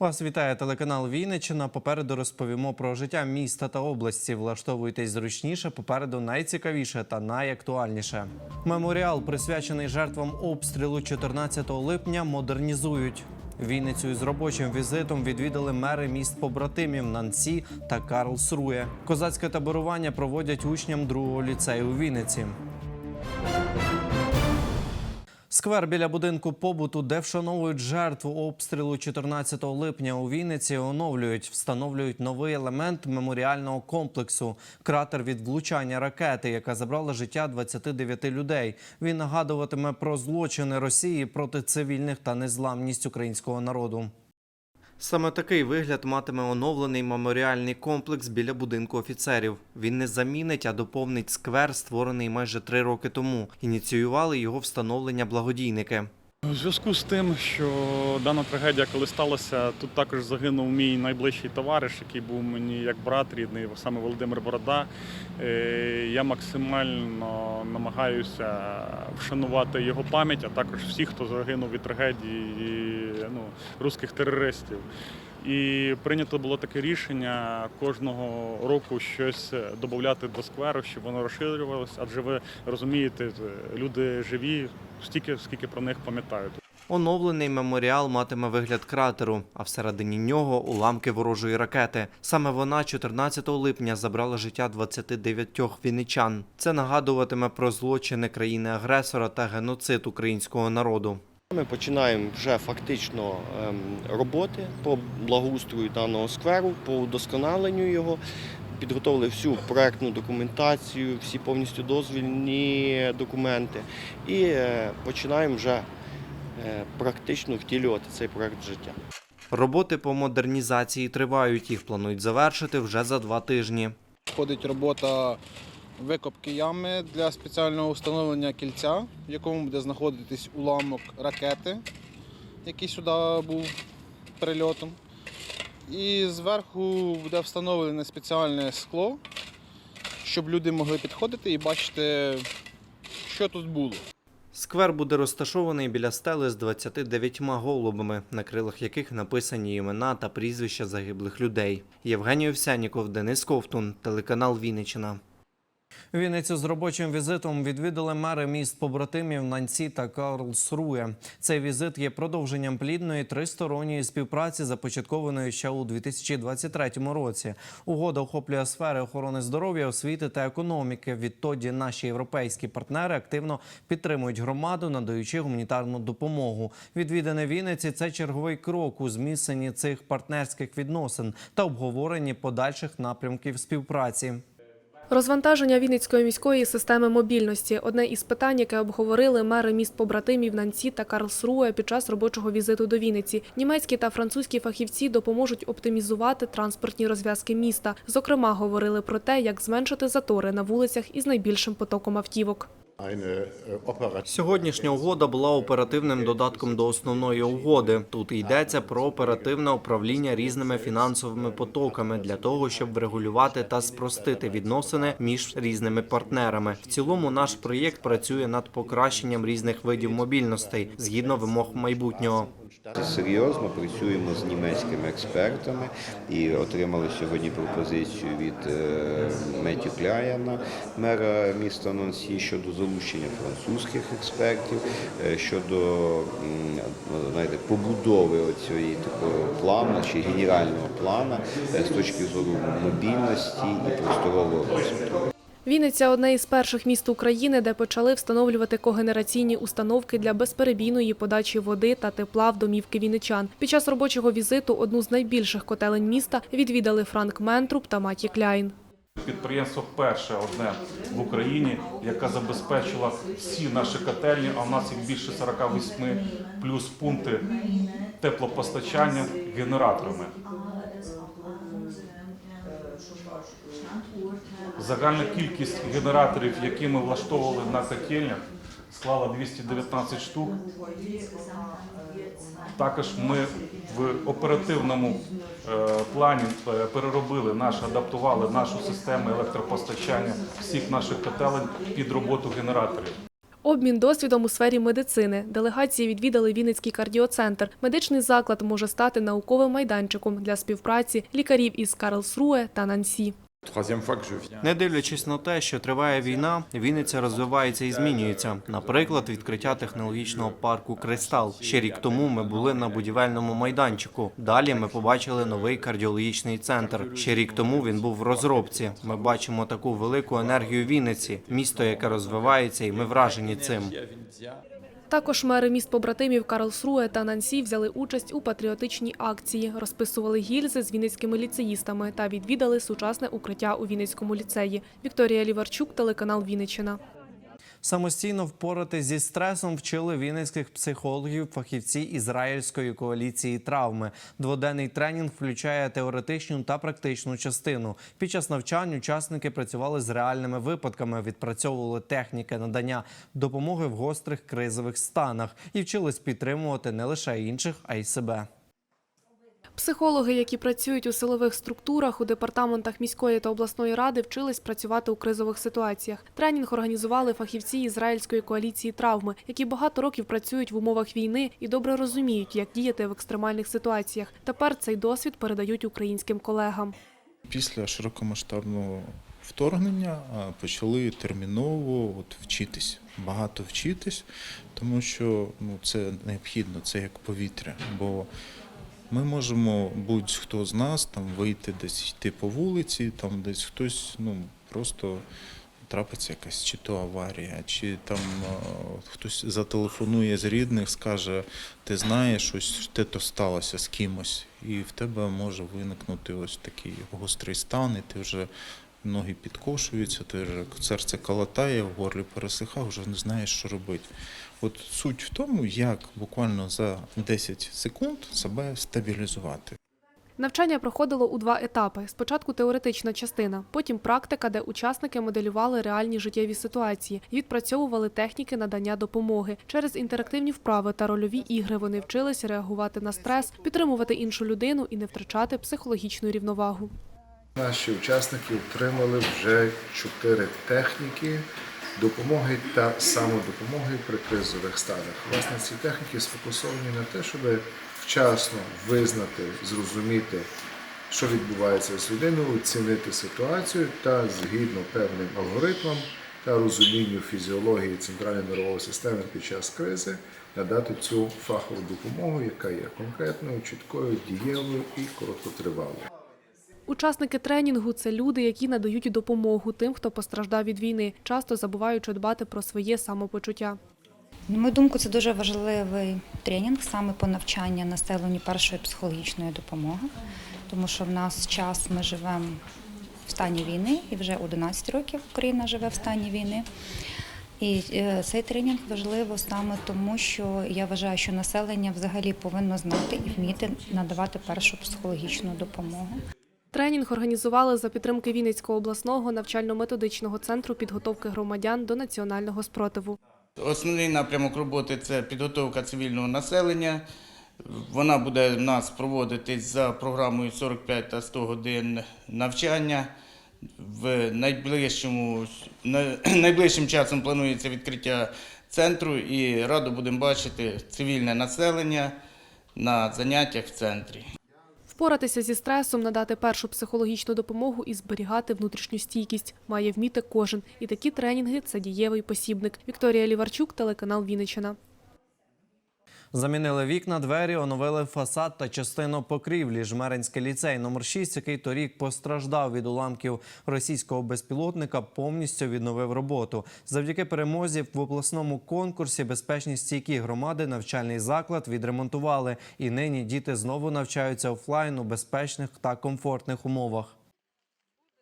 Вас вітає телеканал Вінниччина. Попереду розповімо про життя міста та області. Влаштовуйтесь зручніше. Попереду найцікавіше та найактуальніше. Меморіал, присвячений жертвам обстрілу 14 липня, модернізують. Вінницю із робочим візитом відвідали мери міст побратимів Нансі та Карлсрує. Козацьке таборування проводять учням другого ліцею у Вінниці. Сквер біля будинку побуту, де вшановують жертву обстрілу 14 липня у Вінниці, оновлюють, встановлюють новий елемент меморіального комплексу кратер від влучання ракети, яка забрала життя 29 людей. Він нагадуватиме про злочини Росії проти цивільних та незламність українського народу. Саме такий вигляд матиме оновлений меморіальний комплекс біля будинку офіцерів. Він не замінить, а доповнить сквер, створений майже три роки тому. Ініціювали його встановлення благодійники. У зв'язку з тим, що дана трагедія, коли сталася, тут також загинув мій найближчий товариш, який був мені як брат рідний, саме Володимир Борода. Е, Я максимально намагаюся вшанувати його пам'ять, а також всіх, хто загинув від трагедії ну, русських терористів. І прийнято було таке рішення кожного року щось додати до скверу, щоб воно розширювалося. Адже ви розумієте, люди живі стільки, скільки про них пам'ятають. Оновлений меморіал матиме вигляд кратеру, а всередині нього уламки ворожої ракети. Саме вона 14 липня забрала життя 29 вінничан. Це нагадуватиме про злочини країни-агресора та геноцид українського народу. Ми починаємо вже фактично ем, роботи по благоустрою даного скверу, по удосконаленню його. Підготовили всю проектну документацію, всі повністю дозвільні документи і е, починаємо вже е, практично втілювати цей проект життя. Роботи по модернізації тривають. Їх планують завершити вже за два тижні. Входить робота викопки ями для спеціального встановлення кільця, в якому буде знаходитись уламок ракети, який сюди був прильотом. І зверху буде встановлене спеціальне скло, щоб люди могли підходити і бачити, що тут було. Сквер буде розташований біля стели з 29 голубами, на крилах яких написані імена та прізвища загиблих людей. Євгеній Овсяніков, Денис Ковтун, телеканал Вінниччина. Вінницю з робочим візитом відвідали мери міст побратимів Нанці та Карлсрує. Цей візит є продовженням плідної тристоронньої співпраці, започаткованої ще у 2023 році. Угода охоплює сфери охорони здоров'я, освіти та економіки. Відтоді наші європейські партнери активно підтримують громаду, надаючи гуманітарну допомогу. Відвідане Вінниці це черговий крок у зміцненні цих партнерських відносин та обговоренні подальших напрямків співпраці. Розвантаження Вінницької міської системи мобільності одне із питань, яке обговорили мери міст побратимів Нанці та Карлсруе під час робочого візиту до Вінниці. Німецькі та французькі фахівці допоможуть оптимізувати транспортні розв'язки міста. Зокрема, говорили про те, як зменшити затори на вулицях із найбільшим потоком автівок. Сьогоднішня угода була оперативним додатком до основної угоди. Тут йдеться про оперативне управління різними фінансовими потоками для того, щоб врегулювати та спростити відносини між різними партнерами. В цілому наш проєкт працює над покращенням різних видів мобільностей згідно вимог майбутнього. Серйозно працюємо з німецькими експертами і отримали сьогодні пропозицію від е, Меттю Кляяна, мера міста Нонсі, щодо залучення французьких експертів, е, щодо знаєте, побудови оцієї такого плану чи генерального плану е, з точки зору мобільності і просторового розвитку. Вінниця одне із перших міст України, де почали встановлювати когенераційні установки для безперебійної подачі води та тепла в домівки вінничан. Під час робочого візиту одну з найбільших котелень міста відвідали Франк Ментруб та Маті Кляйн. Підприємство перше одне в Україні, яке забезпечило всі наші котельні, а в нас їх більше 48 плюс пункти теплопостачання генераторами. Загальна кількість генераторів, які ми влаштовували на котельнях, склала 219 штук. Також ми в оперативному е, плані е, переробили наш, адаптували нашу систему електропостачання всіх наших котелень під роботу генераторів. Обмін досвідом у сфері медицини. Делегації відвідали Вінницький кардіоцентр. Медичний заклад може стати науковим майданчиком для співпраці лікарів із Карлсруе та Нансі. Не дивлячись на те, що триває війна, Вінниця розвивається і змінюється. Наприклад, відкриття технологічного парку Кристал. Ще рік тому ми були на будівельному майданчику. Далі ми побачили новий кардіологічний центр. Ще рік тому він був в розробці. Ми бачимо таку велику енергію Вінниці, місто, яке розвивається, і ми вражені цим. Також мери міст побратимів Карлсруе та Нансі взяли участь у патріотичній акції, розписували гільзи з вінницькими ліцеїстами та відвідали сучасне укриття у Вінницькому ліцеї. Вікторія Ліварчук, телеканал Вінниччина. Самостійно впоратись зі стресом вчили вінницьких психологів фахівці Ізраїльської коаліції травми. Дводенний тренінг включає теоретичну та практичну частину. Під час навчань учасники працювали з реальними випадками, відпрацьовували техніки надання допомоги в гострих кризових станах і вчились підтримувати не лише інших, а й себе. Психологи, які працюють у силових структурах у департаментах міської та обласної ради, вчились працювати у кризових ситуаціях. Тренінг організували фахівці Ізраїльської коаліції травми, які багато років працюють в умовах війни і добре розуміють, як діяти в екстремальних ситуаціях. Тепер цей досвід передають українським колегам. Після широкомасштабного вторгнення почали терміново от, вчитись, багато вчитись, тому що ну, це необхідно, це як повітря. Бо ми можемо будь-хто з нас там вийти десь йти по вулиці, там десь хтось ну, просто трапиться якась чи то аварія, чи там а, хтось зателефонує з рідних, скаже, ти знаєш, щось те то сталося з кимось, і в тебе може виникнути ось такий гострий стан, і ти вже ноги підкошуються, ти вже серце калатає, в горлі пересихає, вже не знаєш, що робити. От суть в тому, як буквально за 10 секунд себе стабілізувати. Навчання проходило у два етапи: спочатку теоретична частина, потім практика, де учасники моделювали реальні життєві ситуації і відпрацьовували техніки надання допомоги. Через інтерактивні вправи та рольові ігри вони вчилися реагувати на стрес, підтримувати іншу людину і не втрачати психологічну рівновагу. Наші учасники отримали вже чотири техніки допомоги та самодопомоги при кризових станах. Власне, ці техніки сфокусовані на те, щоб вчасно визнати, зрозуміти, що відбувається з людиною, оцінити ситуацію та згідно певним алгоритмам та розумінню фізіології центральної нервової системи під час кризи надати цю фахову допомогу, яка є конкретною, чіткою, дієвою і короткотривалою. Учасники тренінгу це люди, які надають допомогу тим, хто постраждав від війни, часто забуваючи дбати про своє самопочуття. На мою думку, це дуже важливий тренінг саме по навчанню населенню першої психологічної допомоги, тому що в нас час ми живемо в стані війни, і вже 11 років Україна живе в стані війни. І е, цей тренінг важливо саме тому, що я вважаю, що населення взагалі повинно знати і вміти надавати першу психологічну допомогу. Тренінг організували за підтримки Вінницького обласного навчально-методичного центру підготовки громадян до національного спротиву. Основний напрямок роботи це підготовка цивільного населення. Вона буде в нас проводитись за програмою 45 та 100 годин навчання. В найближчому, найближчим часом планується відкриття центру і радо будемо бачити цивільне населення на заняттях в центрі. Впоратися зі стресом, надати першу психологічну допомогу і зберігати внутрішню стійкість має вміти кожен. І такі тренінги це дієвий посібник. Вікторія Ліварчук, телеканал Вінниччина. Замінили вікна, двері, оновили фасад та частину покрівлі. Жмеринський ліцей номер 6, який торік постраждав від уламків російського безпілотника, повністю відновив роботу. Завдяки перемозі в обласному конкурсі безпечні стійкі громади навчальний заклад відремонтували. І нині діти знову навчаються офлайн у безпечних та комфортних умовах.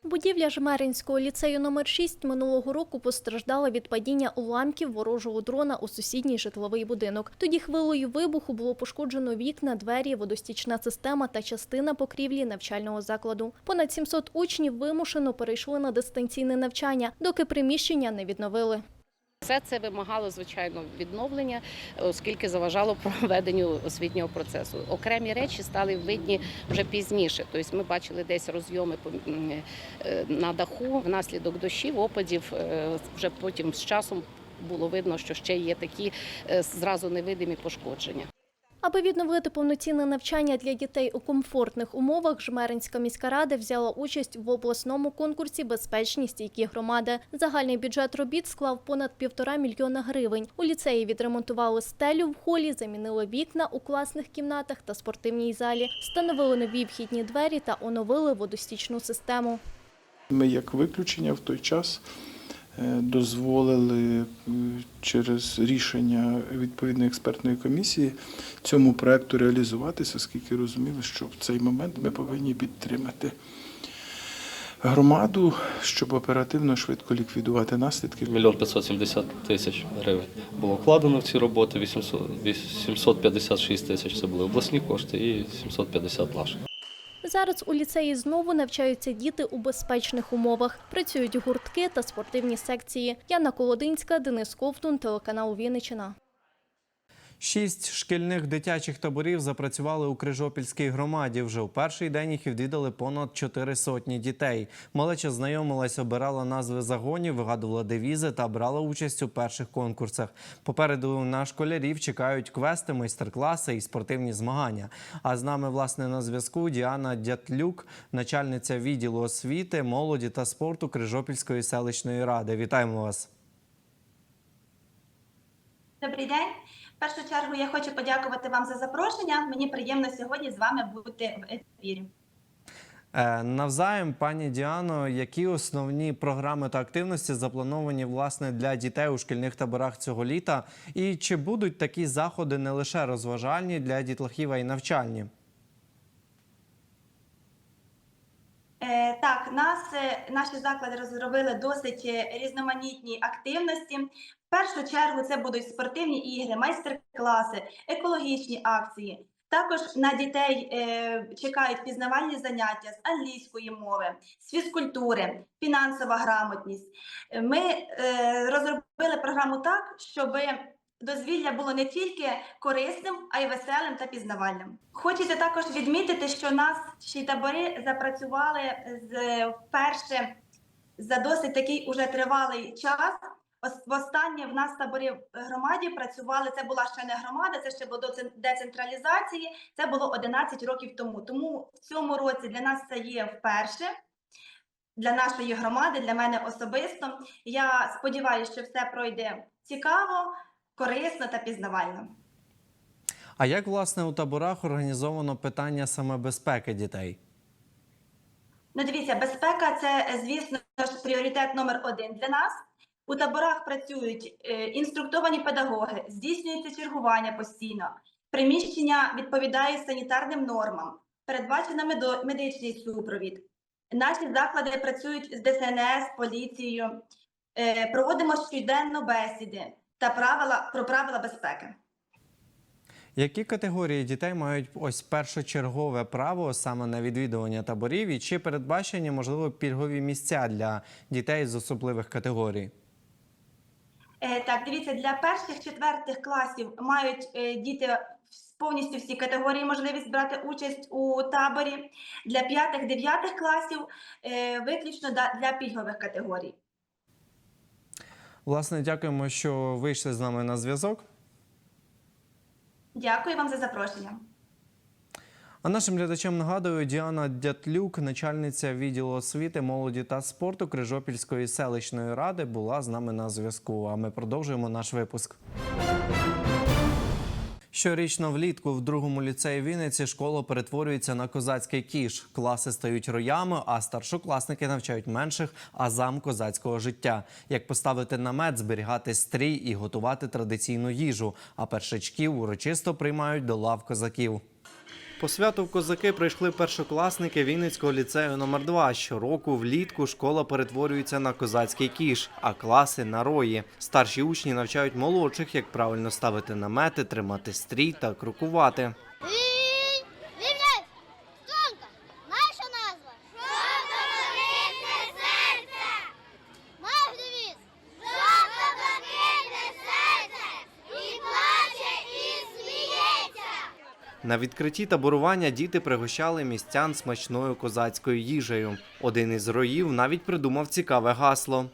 Будівля Жмеринського ліцею номер 6 минулого року постраждала від падіння уламків ворожого дрона у сусідній житловий будинок. Тоді хвилою вибуху було пошкоджено вікна, двері, водостічна система та частина покрівлі навчального закладу. Понад 700 учнів вимушено перейшли на дистанційне навчання, доки приміщення не відновили. Все це вимагало звичайно відновлення, оскільки заважало проведенню освітнього процесу. Окремі речі стали видні вже пізніше. Тобто ми бачили десь розйоми е, на даху внаслідок дощів, опадів. Е, Вже потім з часом було видно, що ще є такі е, зразу невидимі пошкодження. Аби відновити повноцінне навчання для дітей у комфортних умовах, Жмеринська міська рада взяла участь в обласному конкурсі Безпечні стійкі громади. Загальний бюджет робіт склав понад півтора мільйона гривень. У ліцеї відремонтували стелю в холі, замінили вікна у класних кімнатах та спортивній залі, встановили нові вхідні двері та оновили водостічну систему. Ми, як виключення, в той час дозволили е, через рішення відповідної експертної комісії цьому проекту реалізуватися, оскільки розуміли, що в цей момент ми повинні підтримати громаду, щоб оперативно швидко ліквідувати наслідки. Мільйон 570 тисяч гривень було вкладено в ці роботи, 800 856 тисяч це були обласні кошти і 750 наші. Зараз у ліцеї знову навчаються діти у безпечних умовах. Працюють гуртки та спортивні секції. Яна Колодинська, Денис Ковтун, телеканал Вінниччина. Шість шкільних дитячих таборів запрацювали у Крижопільській громаді. Вже у перший день їх відвідали понад чотири сотні дітей. Малеча знайомилась, обирала назви загонів, вигадувала девізи та брала участь у перших конкурсах. Попереду на школярів чекають квести, майстер-класи і спортивні змагання. А з нами, власне, на зв'язку Діана Дятлюк, начальниця відділу освіти, молоді та спорту Крижопільської селищної ради. Вітаємо вас. Добрий день. Першу чергу я хочу подякувати вам за запрошення. Мені приємно сьогодні з вами бути в ефірі. Е, Навзаєм, пані Діано, які основні програми та активності заплановані власне для дітей у шкільних таборах цього літа? І чи будуть такі заходи не лише розважальні для дітлахів, а й навчальні? Е, так, нас е, наші заклади розробили досить е, різноманітні активності. В першу чергу це будуть спортивні ігри, майстер-класи, екологічні акції. Також на дітей е, чекають пізнавальні заняття з англійської мови, з фізкультури, фінансова грамотність. Е, Ми е, розробили програму так, щоб дозвілля було не тільки корисним, а й веселим та пізнавальним. Хочеться також відмітити, що нас наші табори запрацювали з вперше за досить такий уже тривалий час. Ос- Востаннє в нас табори в громаді працювали. Це була ще не громада, це ще було до цен- децентралізації. Це було 11 років тому. Тому в цьому році для нас це є вперше. Для нашої громади, для мене особисто. Я сподіваюся, що все пройде цікаво, корисно та пізнавально. А як власне у таборах організовано питання саме безпеки дітей? Ну, дивіться, безпека це, звісно ж, пріоритет номер один для нас. У таборах працюють е, інструктовані педагоги, здійснюється чергування постійно. Приміщення відповідають санітарним нормам, передбачено медичний супровід. Наші заклади працюють з ДСНС, поліцією, е, проводимо щоденно бесіди та правила про правила безпеки. Які категорії дітей мають ось першочергове право саме на відвідування таборів? І чи передбачені можливо пільгові місця для дітей з особливих категорій? Е, Так, дивіться, для перших четвертих класів мають е, діти повністю всі категорії можливість брати участь у таборі. Для п'ятих, дев'ятих класів е, виключно для пільгових категорій. Власне, дякуємо, що вийшли з нами на зв'язок. Дякую вам за запрошення. А нашим глядачам нагадую, Діана Дятлюк, начальниця відділу освіти, молоді та спорту Крижопільської селищної ради, була з нами на зв'язку. А ми продовжуємо наш випуск. Щорічно влітку в другому ліцеї Вінниці школа перетворюється на козацький кіш. Класи стають роями, а старшокласники навчають менших азам козацького життя. Як поставити намет, зберігати стрій і готувати традиційну їжу. А першачків урочисто приймають до лав козаків. По святу в козаки прийшли першокласники Вінницького ліцею номер 2 Щороку влітку школа перетворюється на козацький кіш, а класи на рої. Старші учні навчають молодших, як правильно ставити намети, тримати стрій та крокувати. На відкритті таборування діти пригощали містян смачною козацькою їжею. Один із роїв навіть придумав цікаве гасло.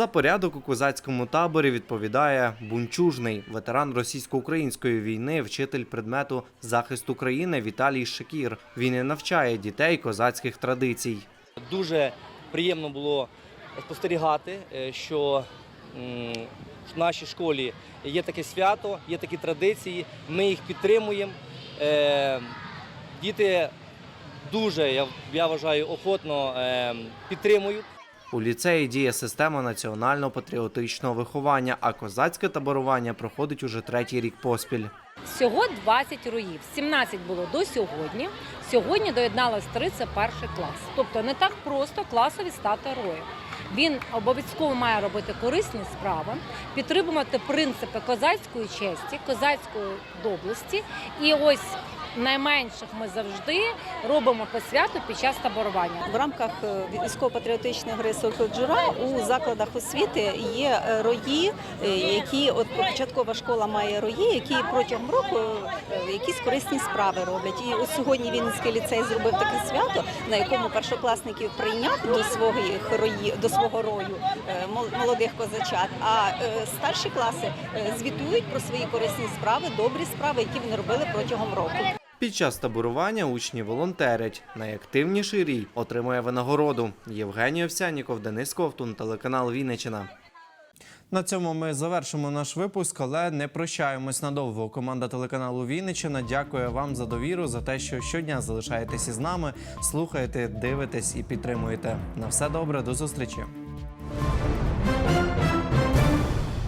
За порядок у козацькому таборі відповідає Бунчужний, ветеран російсько-української війни, вчитель предмету захист України Віталій Шекір. Він і навчає дітей козацьких традицій. Дуже приємно було спостерігати, е, що в нашій школі є таке свято, є такі традиції. Ми їх підтримуємо. Е, Діти дуже, я, вважаю, охотно е, підтримують. У ліцеї діє система національно-патріотичного виховання, а козацьке таборування проходить уже третій рік поспіль. Всього 20 роїв. 17 було до сьогодні. Сьогодні доєдналось 3, це перший клас. Тобто не так просто класові стати роєм. Він обов'язково має робити корисні справи, підтримувати принципи козацької честі, козацької доблесті. І ось найменших ми завжди робимо по святу під час таборування. В рамках е, військово-патріотичної гри «Сокіл Джура у закладах освіти є е, рої, е, які от початкова школа має рої, які протягом року якісь корисні справи роблять. І ось сьогодні Вінницький ліцей зробив таке свято, на якому першокласників прийняв до своїх рої, до свого рою молодих козачат. А старші класи звітують про свої корисні справи, добрі справи, які вони робили протягом року. Під час таборування учні волонтерять. Найактивніший рій отримує винагороду. Євгеній Овсяніков, Денис Ковтун, телеканал Вінниччина. На цьому ми завершимо наш випуск, але не прощаємось надовго. Команда телеканалу Вінниччина дякує вам за довіру, за те, що щодня залишаєтесь із нами, слухаєте, дивитесь і підтримуєте. На все добре, до зустрічі.